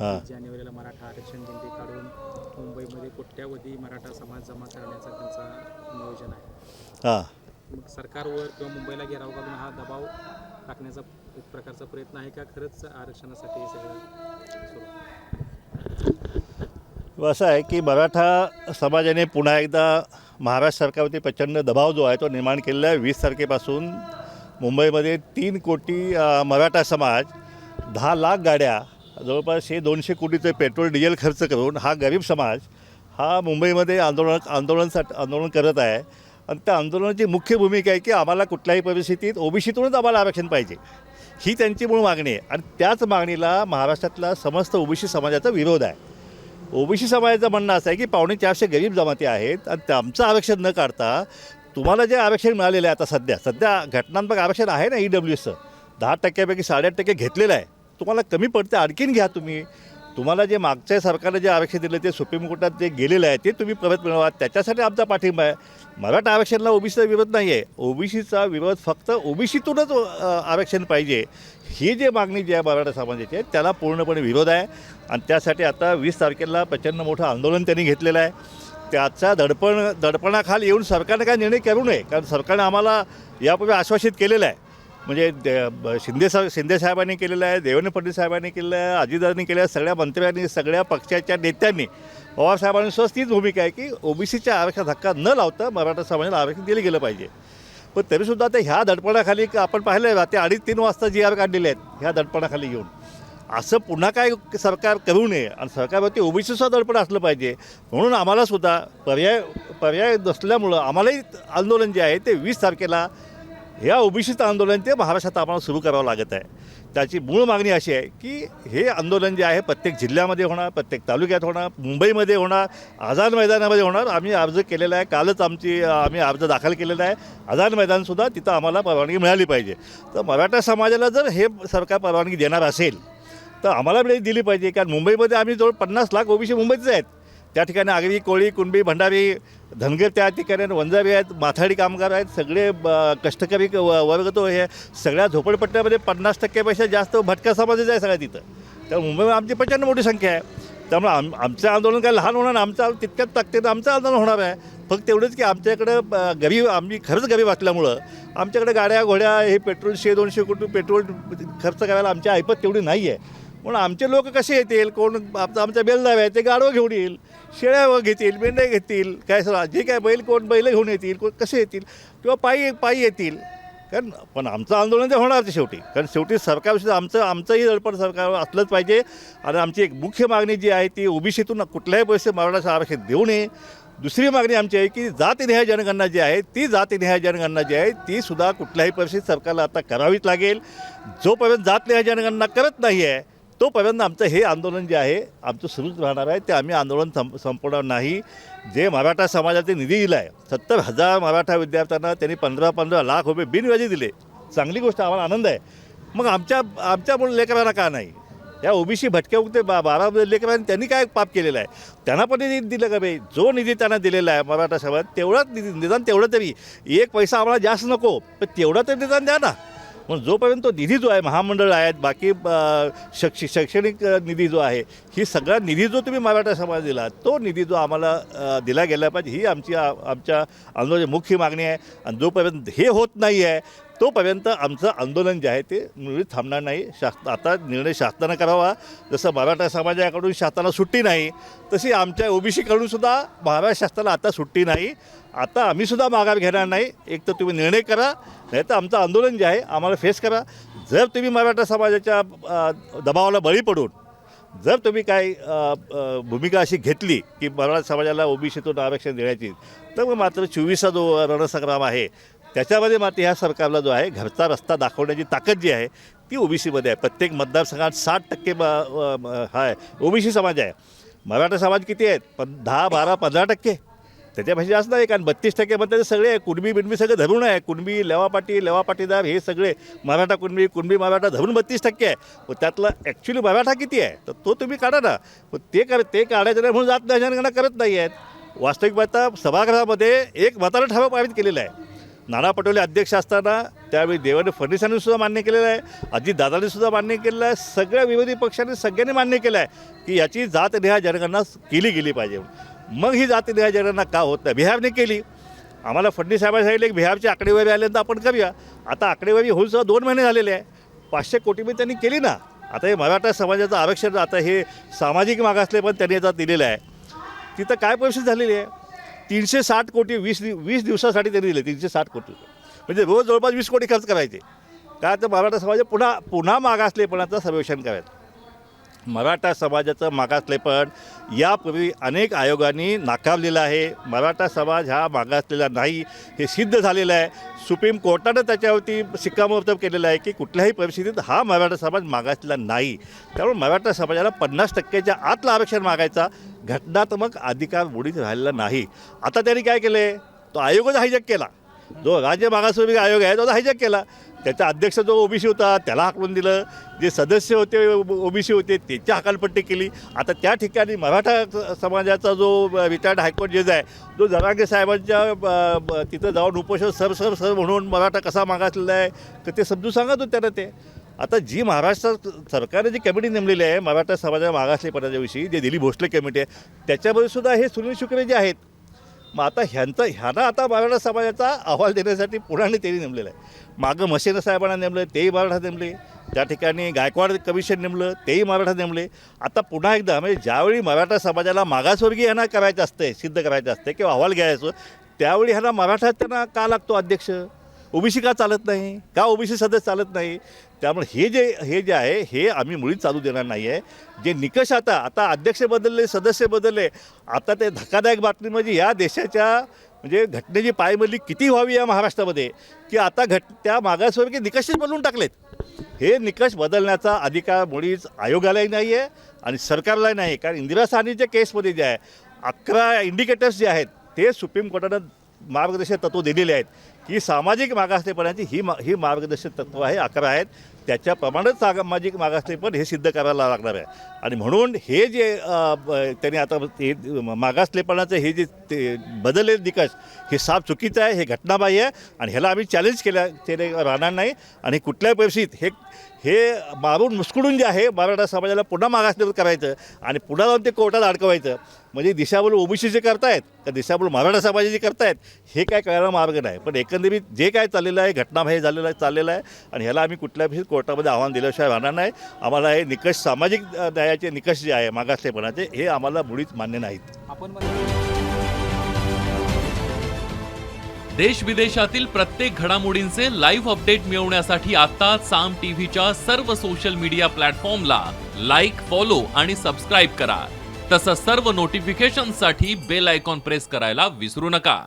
हां. जानेवारीला मराठा आरक्षण दिंडी काढून मुंबईमध्ये कोट्यावधी मराठा समाज जमा करण्याचा त्यांचा नियोजन आहे. हां. मग सरकारवर किंवा मुंबईला घेराव घालून हा दबाव टाकण्याचा एक प्रकारचा प्रयत्न आहे का? खरंच आरक्षणासाठी हे सगळं? असं आहे की मराठा समाजाने पुन्हा एकदा महाराष्ट्र सरकारवरती प्रचंड दबाव जो आहे तो निर्माण केलेला आहे. वीस तारखेपासून मुंबईमध्ये तीन कोटी मराठा समाज दहा लाख गाड्या जवळपास हे दोनशे कोटीचे पेट्रोल डिझेल खर्च करून हा गरीब समाज हा मुंबईमध्ये आंदोलन आंदोलनासाठी आंदोलन करत आहे. आणि त्या आंदोलनाची मुख्य भूमिका आहे की आम्हाला कुठल्याही परिस्थितीत ओबीसीतूनच आम्हाला आरक्षण पाहिजे. ही त्यांची मूळ मागणी आहे. आणि त्याच मागणीला महाराष्ट्रातला समस्त ओबीसी समाजाचा विरोध आहे. ओबीसी समाजाचं म्हणणं असं आहे की पावणे चारशे गरीब जमाती आहेत आणि त्यांचं आरक्षण न काढता तुम्हाला जे आरक्षण मिळालेलं आहे आता सध्या सध्या घटनात्मक आरक्षण आहे ना ई डब्ल्यू एसचं दहा टक्क्यापैकी साडेआठ टक्के घेतलेलं आहे. तुम्हाला कमी पडते आणखीन घ्या तुम्ही. तुम्हाला जे मागच्या सरकारने जे आरक्षण दिलं ते सुप्रीम कोर्टात जे गेलेलं आहे ते तुम्ही परत मिळवा. त्याच्यासाठी आमचा पाठिंबा आहे. मराठा आरक्षणाला ओबीसीचा विरोध नाही आहे ओबीसीचा विरोध फक्त ओबीसीतूनच आरक्षण पाहिजे. ही जी मागणी जी आहे मराठा समाजाची आहे त्याला पूर्णपणे विरोध आहे. आणि त्यासाठी आता वीस तारखेला प्रचंड मोठं आंदोलन त्यांनी घेतलेलं आहे. त्याचा दडपण दडपणाखाली येऊन सरकारने काय निर्णय करू नये? कारण सरकारने आम्हाला यापूर्वी आश्वासित केलेलं आहे. म्हणजे दे- ब- शिंदे सा शिंदे साहेबांनी केलेलं आहे देवेंद्र फडणवीस साहेबांनी केलेलं आहे अजितदादांनी केलं आहे सगळ्या मंत्र्यांनी सगळ्या पक्षाच्या नेत्यांनी पवारसाहेबांनी स्वस्त तीच भूमिका आहे की ओबीसीच्या आरक्षण धक्का न लावता मराठा समाजाला आरक्षण दिलं गेलं पाहिजे. पण तरीसुद्धा ते ह्या दडपणाखाली आपण पाहिलं आहे ते अडीच तीन वाजता जी आर काढलेले आहेत ह्या दडपणाखाली येऊन. असं पुन्हा काय सरकार करू नये आणि सरकारवरती ओबीसीचं दडपण असलं पाहिजे म्हणून आम्हाला सुद्धा पर्याय पर्याय नसल्यामुळं आम्हालाही आंदोलन जे आहे ते वीस तारखेला ह्या ओबीसीचं आंदोलन ते महाराष्ट्रात आम्हाला सुरू करावं लागत आहे. त्याची मूळ मागणी अशी आहे की हे आंदोलन जे आहे प्रत्येक जिल्ह्यामध्ये होणार प्रत्येक तालुक्यात होणार मुंबईमध्ये होणार आझाद मैदानामध्ये होणार. आम्ही अर्ज केलेला आहे. कालच आमची आम्ही अर्ज दाखल केलेला आहे. आझाद मैदानसुद्धा तिथं आम्हाला परवानगी मिळाली पाहिजे. तर मराठा समाजाला जर हे सरकार परवानगी देणार असेल तर आम्हाला बी दिली पाहिजे. कारण मुंबईमध्ये आम्ही जवळ पन्नास लाख ओबीसी मुंबईतच आहेत. त्या ठिकाणी आगरी कोळी कुणबी भंडारी धनगर त्या ठिकाणी वंजारी आहेत माथाडी कामगार आहेत सगळे ब- कष्टकरी क- व- वर्ग तो हे. सगळ्या झोपडपट्ट्यामध्ये पन्नास टक्क्यापेक्षा जास्त भटक्या समाजच आहे सगळ्या तिथं. तर मुंबईमध्ये आमची प्रचंड मोठी संख्या आहे. त्यामुळे आम आमचं आंदोलन काय लहान होणार आमचं तितक्याच ताकदीनं आमचं आंदोलन होणार आहे. फक्त एवढंच की आमच्याकडं गरीब आम्ही खरंच गरीब असल्यामुळं आमच्याकडे गाड्या घोड्या हे पेट्रोल शे दोनशे कोटी पेट्रोल खर्च करायला आमच्या ऐपत तेवढी नाही आहे म्हणून आमचे लोक कसे येतील? कोण आमचा आमच्या बेलदाव्या आहे ते गाडवं घेऊन येईल. शेळ्या घेतील मेंढ्या घेतील काय सर जे काय बैल कोण बैल घेऊन येतील कोण कसे येतील? किंवा पायी पायी येतील. कारण पण आमचं आंदोलन ते होणार ते शेवटी. कारण शेवटी सरकारविषयी आमचं आमचंही दडपण सरकार असलंच पाहिजे. आणि आमची एक मुख्य मागणी जी आहे ती ओबीसीतून कुठल्याही पैसे मराठा आरक्षण देऊ नये. दुसरी मागणी आमची आहे की जातीनिहाय जनगणना जी आहे ती जातीनिहाय जनगणना जी आहे ती सुद्धा कुठल्याही परिस्थितीत सरकारला आता करावीच लागेल. जोपर्यंत जातनिहाय जनगणना करत नाही आहे तोपर्यंत आमचं हे आंदोलन जे आहे आमचं सुरूच राहणार आहे. ते आम्ही आंदोलन संप संपवणार नाही. जे मराठा समाजाचे निधी दिला आहे सत्तर हजार मराठा विद्यार्थ्यांना त्यांनी पंधरा पंधरा लाख रुपये बिनव्याजी दिले. चांगली गोष्ट आम्हाला आनंद आहे. मग आमच्या आमच्यामुळे लेकरांना का नाही? या ओबीसी भटक्या उगते बा बारा लेकरांनी त्यांनी काय पाप केलेलं आहे? त्यांना पण निधी दिलं का बाई जो निधी त्यांना दिलेला आहे मराठा समाज तेवढाच निधी निदान तेवढं तरी. एक पैसा आम्हाला जास्त नको पण तेवढं तरी निदान द्या ना. म्हणून जोपर्यंत तो निधी जो आहे महामंडळ आहेत बाकी अ, शैक्ष शैक्षणिक निधी जो आहे ही सगळा निधी जो तुम्ही मराठा समाज दिला तो निधी जो आम्हाला दिला गेला पाहिजे ही आमची आमच्या आंदोलनाची मुख्य मागणी आहे. आणि जोपर्यंत हे होत नाही आहे तोपर्यंत आमचं आंदोलन जे आहे ते मुळीच थांबणार नाही. शास आता निर्णय शासनानं करावा. जसं मराठा समाजाकडून शासनाला सुट्टी नाही तशी आमच्या ओबीसीकडून सुद्धा महाराष्ट्र शासनाला आता सुट्टी नाही. आता आम्ही सुद्धा माघार घेणार नाही. एक तर तुम्ही निर्णय करा नाही तर आमचं आंदोलन जे आहे आम्हाला फेस करा. जर तुम्ही मराठा समाजाच्या दबावाला बळी पडून जर तुम्ही काय भूमिका अशी घेतली की मराठा समाजाला ओबीसीतून आरक्षण देण्याची तर मग मात्र चोवीसचा जो रणसंग्राम आहे त्याच्यामध्ये मात्र ह्या सरकारला जो आहे घरचा रस्ता दाखवण्याची ताकद जी आहे ती ओबीसीमध्ये आहे. प्रत्येक मतदारसंघात साठ टक्के ब- अ, ओ हा सी ओबीसी समाज आहे. मराठा समाज किती आहेत? पण दहा बारा पंधरा टक्के. त्याच्यापेक्षा जास्त नाही कारण बत्तीस टक्के म्हणतात ते सगळे कुणबी बिणबी सगळे धरून आहे. कुणबी लेवापाटी लेवापाटीदार हे सगळे मराठा कुणबी कुणबी मराठा धरून बत्तीस टक्के आहे. पण त्यातला ॲक्च्युली मराठा किती आहे? तर तो तुम्ही काढा ना. पण ते कर ते काढायचं नाही म्हणून जात जनगणना करत नाही आहेत. वास्तविक पाहता सभागृहामध्ये एक मताला ठराव पारित केलेला आहे. नाना पटोले अध्यक्ष असताना त्यावेळी देवेंद्र फडणवीसांनी सुद्धा मान्य केलेलं आहे अजितदादांनी सुद्धा मान्य केलेलं आहे सगळ्या विरोधी पक्षांनी सगळ्यांनी मान्य केलं आहे की याची जातनिहाय जनगणना केली गेली पाहिजे. मग ही जातनिहाय जनगणना का होत नाही? बिहारने केली. आम्हाला फडणवीस साहेबांनी सांगितले की बिहारची आकडेवारी आल्यानंतर आपण करूया. आता आकडेवारी होऊन सुद्धा दोन महिने झालेले आहे. पाचशे कोटीमध्ये त्यांनी केली ना. आता हे मराठा समाजाचं आरक्षण आता हे सामाजिक मागासले पण त्यांनी आता दिलेलं आहे. तिथं काय परिस्थिती झालेली आहे? तीनशे साठ कोटी वीस दि वीस दिवसासाठी त्यांनी दिले तीनशे साठ कोटी. म्हणजे रोज जवळपास वीस कोटी खर्च करायचे. काय तर मराठा समाज पुन्हा पुन्हा मागासलेपणाचं सर्वेक्षण करायचं. मराठा समाजाचं मागासलेपण यापूर्वी अनेक आयोगांनी नाकारलेलं आहे. मराठा समाज हा मागासलेला नाही. हे सिद्ध झालेलं आहे. सुप्रीम कोर्टानं त्याच्यावरती शिक्कामोर्तब केलेलं आहे की कुठल्याही परिस्थितीत हा मराठा समाज मागासलेला नाही. त्यामुळे मराठा समाजाला पन्नास टक्क्याच्या आतलं आरक्षण मागायचा घटनात्मक अधिकार बुडीत राहिलेला नाही. आता त्यांनी काय केले तो आयोगच हायजॅक केला. जो राज्य मागासवर्गीय आयोग आहे तो हायजॅक केला. त्याचा अध्यक्ष जो ओबीसी होता त्याला हाकलून दिलं. जे सदस्य होते ओबीसी होते त्याची हकालपट्टी केली. आता त्या ठिकाणी मराठा स- समाजाचा जो रिटायर्ड हायकोर्ट जज आहे जो जरांगे साहेबांच्या ब- तिथं जाऊन उपोषण सर सर सर म्हणून मराठा कसा मागासलेला आहे तर ते समजून सांगत होते ते. आता जी महाराष्ट्र सरकारने जी कमिटी नेमलेली आहे मराठा समाजा मागासलेपणाच्या विषयी जे दिलीप भोसले कमिटी आहे त्याच्यामध्ये सुद्धा हे सुनील शुक्रे जे आहेत मग आता ह्यांचं ह्यांना आता मराठा समाजाचा अहवाल देण्यासाठी पुराने त्यांनी नेमलेलं आहे. मागं मसेना साहेबांना नेमलं तेही मराठा नेमले. त्या ठिकाणी गायकवाड कमिशन नेमलं तेही मराठा नेमले. आता पुन्हा एकदा म्हणजे ज्यावेळी मराठा समाजाला मागासवर्गीय ह्यांना करायचं असते सिद्ध करायचं असते किंवा अहवाल घ्यायचं त्यावेळी ह्यांना मराठा त्यांना का लागतो अध्यक्ष? ओबीसी का चालत नाही? का ओबीसी सदस्य चालत नाही? त्यामुळे हे जे हे जे आहे हे आम्ही मुळीच चालू देणार नाही आहे जे निकष आता आता अध्यक्ष बदलले सदस्य बदलले आता ते धक्कादायक बातमी म्हणजे या देशाच्या म्हणजे घटनेची पायमल्ली किती व्हावी या महाराष्ट्रामध्ये? की आता घट त्या मागासवर्गीय निकषच बदलून टाकलेत. हे निकष बदलण्याचा अधिकार मुळीच आयोगालाही नाही आहे आणि सरकारलाही नाही. कारण इंदिरा साहनीच्या केसमध्ये जे आहे अकरा इंडिकेटर्स जे आहेत ते सुप्रीम कोर्टानं मार्गदर्शक तत्व दिलेली आहेत. की सामाजिक मागासलेपणाची ही मा ही मार्गदर्शक तत्व आहे अकरा आहेत. त्याच्याप्रमाणेच सामाजिक मागासलेपण हे सिद्ध करायला लागणार आहे. आणि म्हणून हे जे त्यांनी आता हे मागासलेपणाचं हे जे ते बदललेले निकष हे साफ चुकीचं आहे हे घटनाबाह्य आहे. आणि ह्याला आम्ही चॅलेंज केल्या केले राहणार नाही. आणि कुठल्याही परिस्थितीत हे हे मारून मुस्कुडून जे आहे मराठा समाजाला पुन्हा मागासलेलं करायचं आणि पुन्हा जाऊन ते कोर्टात अडकवायचं. म्हणजे दिशाभूल ओबीसी जे करतायत तर दिशाभूल मराठा समाज जे करतायत हे काय कळायला मार्ग नाही. पण एकंदरीत जे काय चाललेलं आहे घटनाबाह्य झालेलं आहे चाललेलं आहे. आणि ह्याला आम्ही कुठल्या कोर्टामध्ये आव्हान दिल्याशिवाय राहणार नाही. आम्हाला हे निकष सामाजिक न्यायाचे निकष जे आहे मागासलेपणाचे हे आम्हाला मुळीच मान्य नाहीत. आपण देश विदेशातील प्रत्येक घडामोडींचे लाईव्ह अपडेट मिळवण्यासाठी आता साम टीव्हीच्या सर्व सोशल मीडिया प्लॅटफॉर्मला लाईक फॉलो आणि सबस्क्राईब करा. तसंच सर्व नोटिफिकेशनसाठी बेल आयकॉन प्रेस करायला विसरू नका.